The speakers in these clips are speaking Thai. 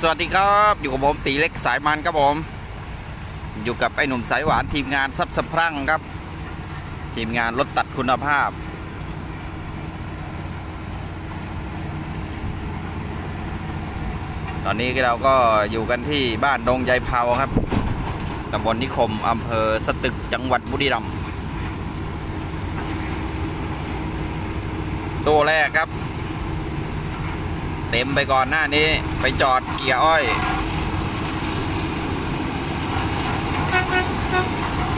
สวัสดีครับ อยู่กับผมตีเล็กสายมันครับผม อยู่กับไอ้หนุ่มสายหวานทีมงานซับสะพรั่งครับ ทีมงานรถตัดคุณภาพ ตอนนี้เราก็อยู่กันที่บ้านดงยายเผาครับตำบลนิคมอำเภอสตึกจังหวัดบุรีรัมย์ตัวแรกครับ เต็มไปก่อนหน้านี้ ไปจอดเกียร์อ้อย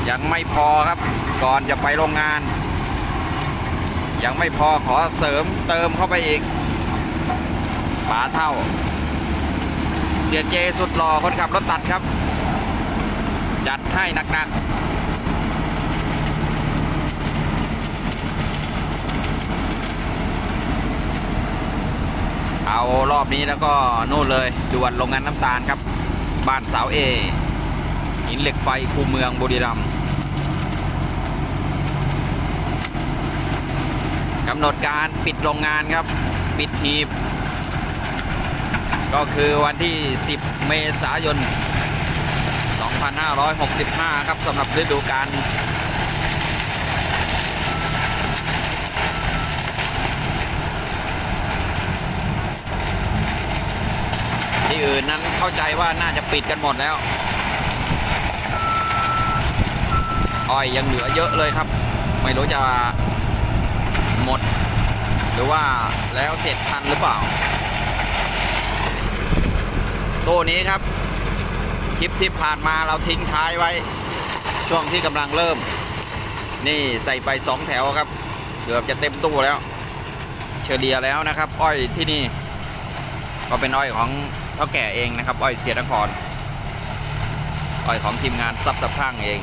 ยังไม่พอครับ ก่อนจะไปโรงงาน ยังไม่พอขอเสริมเติมเข้าไปอีกฝาเท่า เสียเจสุดหล่อคนขับรถตัดครับ จัดให้หนักๆ เอารอบนี้แล้วก็นู่นเลยด่วนโรงงานน้ำตาลครับ บ้านสาวเอหินเหล็กไฟคูเมืองบุรีรัมย์กำหนดการปิดโรงงานครับ ปิดหีบ ก็คือวันที่ 10 เมษายน 2565 ครับสำหรับฤดูกาลที่อื่นนั้นเข้าใจว่าน่าจะปิดกันหมดแล้ว อ้อยยังเหลือเยอะเลยครับ ไม่รู้จะหมด หรือว่าแล้วเสร็จทันหรือเปล่า ตัวนี้ครับ คลิปที่ผ่านมาเราทิ้งท้ายไว้ ช่วงที่กำลังเริ่ม นี่ใส่ไปสองแถวครับ เกือบจะเต็มตู้แล้ว เฉลี่ยแล้วนะครับ อ้อยที่นี่ ก็เป็นอ้อยของ เท่าแก่เองนะครับ อ้อยเสียนคร อ้อยของทีมงานซับสะพรั่งเอง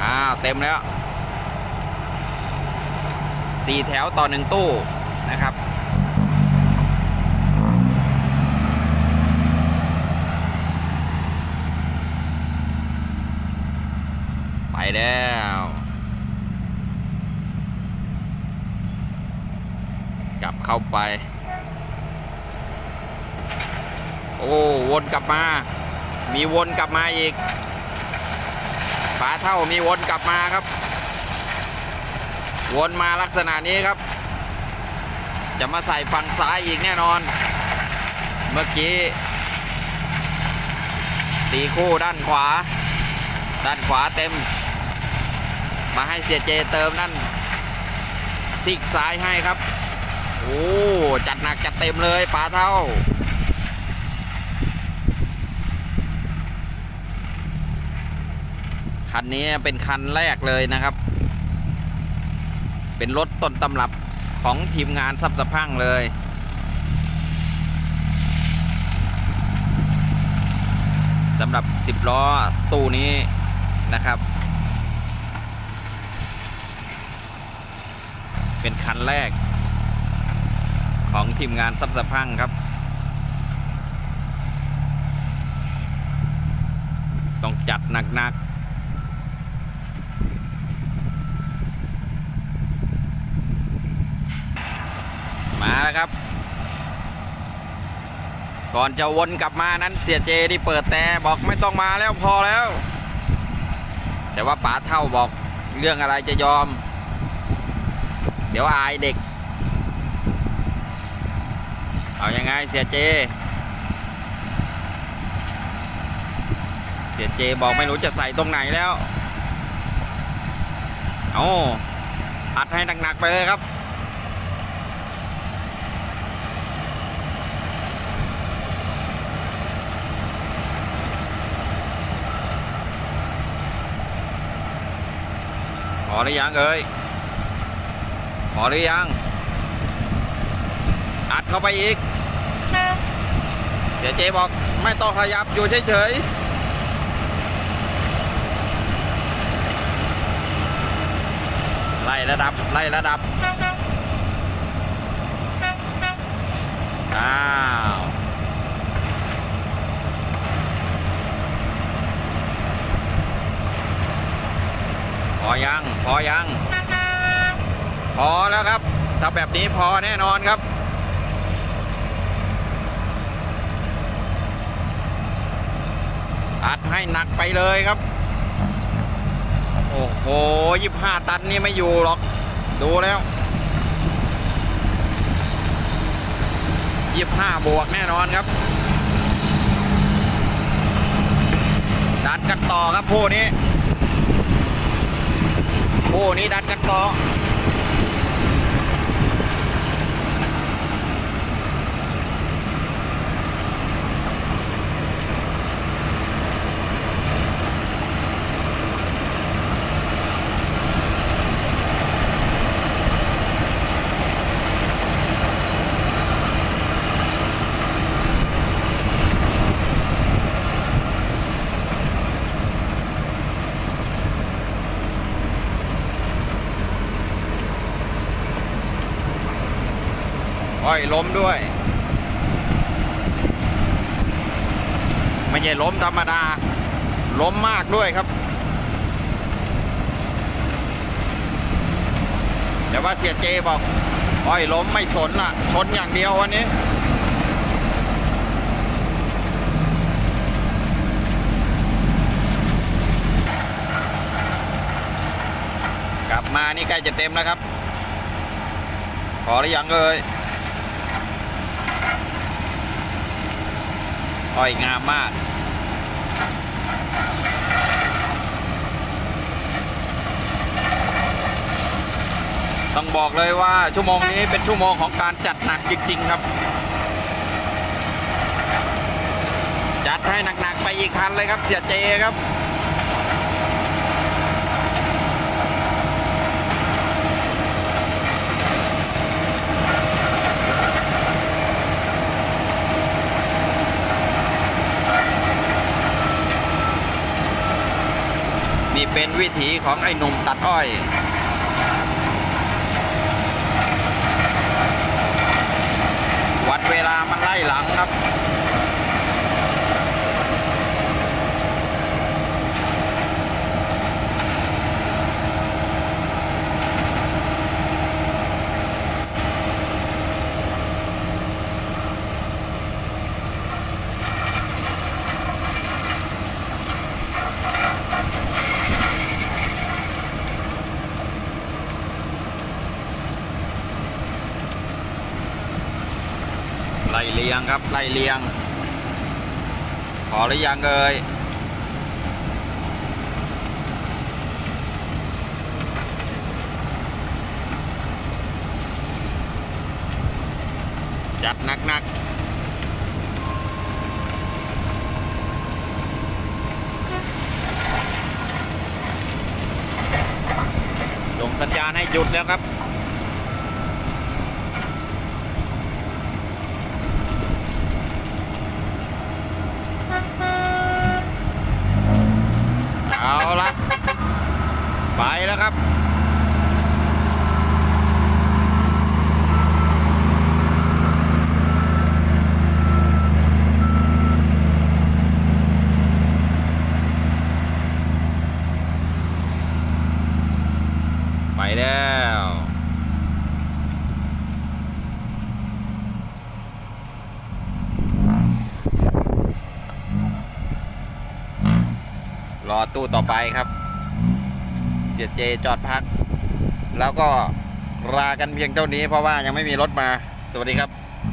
อ้าว เต็มแล้วสี่แถวต่อหนึ่งตู้นะครับไปแล้วกลับเข้าไป โอ้วนกลับมา มีวนกลับมาอีกฝาเท่ามีวนกลับมาครับ วนมาลักษณะนี้ครับ จะมาใส่ฝั่งซ้ายอีกแน่นอน เมื่อกี้ตีคู่ด้านขวา ด้านขวาเต็ม มาให้เสียเจเติมนั่นซีกซ้ายให้ครับ โอ้ จัดหนักจัดเต็มเลยป๋าเท่า คันนี้เป็นคันแรกเลยนะครับ เป็นรถต้นตำรับของทีมงานซับสะพังเลย สำหรับ 10 ล้อตู้นี้นะครับ เป็นคันแรก ของทีมงานซับสะพังครับต้องจัดหนักๆ มาแล้วครับ ก่อนจะวนกลับมานั้นเสียเจที่เปิดแต่บอกไม่ต้องมาแล้วพอแล้ว แต่ว่าป๋าเท่าบอกเรื่องอะไรจะยอม เดี๋ยวอายเด็ก เอายังไงเสียเจ เสียเจบอกไม่รู้จะใส่ตรงไหนแล้ว เอาอัดให้หนักๆไปเลยครับ อหรือยังเอ่ยพอหรือยัง อัดเข้าไปอีก เดี๋ยวเจบอกไม่ต้องขยับอยู่เฉยๆ ไล่ระดับ ไล่ระดับอ้า พอยัง พอยัง พอแล้วครับ ถ้าแบบนี้พอแน่นอนครับ อัดให้หนักไปเลยครับ โอ้โหยี่ห้าตันนี่ไม่อยู่หรอก ดูแล้วยี่ห้าบวกแน่นอนครับดันกันต่อครับผู้นี้ ดัดกัน อ้อยล้มด้วย ไม่ใช่ล้มธรรมดา ล้มมากด้วยครับ แต่ว่าเสียเจบอก อ้อยล้มไม่สนล่ะชนอย่างเดียววันนี้กลับมานี่ใกล้จะเต็มแล้วครับ พอหรือยังเอ่ย อ้อยงามมากต้องบอกเลยว่าชั่วโมงนี้เป็นชั่วโมงของการจัดหนักจริงๆครับ จัดให้หนักๆไปอีกคันเลยครับเสียเจครับ เป็นวิถีของไอ้หนุ่มตัดอ้อยวัดเวลามันไล่หลังครับ เลียงครับ ไล่เลียงพอหรือยังเอ่ยจัดหนักๆส่งสัญญาณให้หยุดแล้วครับ เอาละไปแล้ว ครับไปแล้ว รอตู้ต่อไปครับ เสียเจจอดพัก แล้วก็ลากันเพียงเท่านี้เพราะว่ายังไม่มีรถมา สวัสดีครับ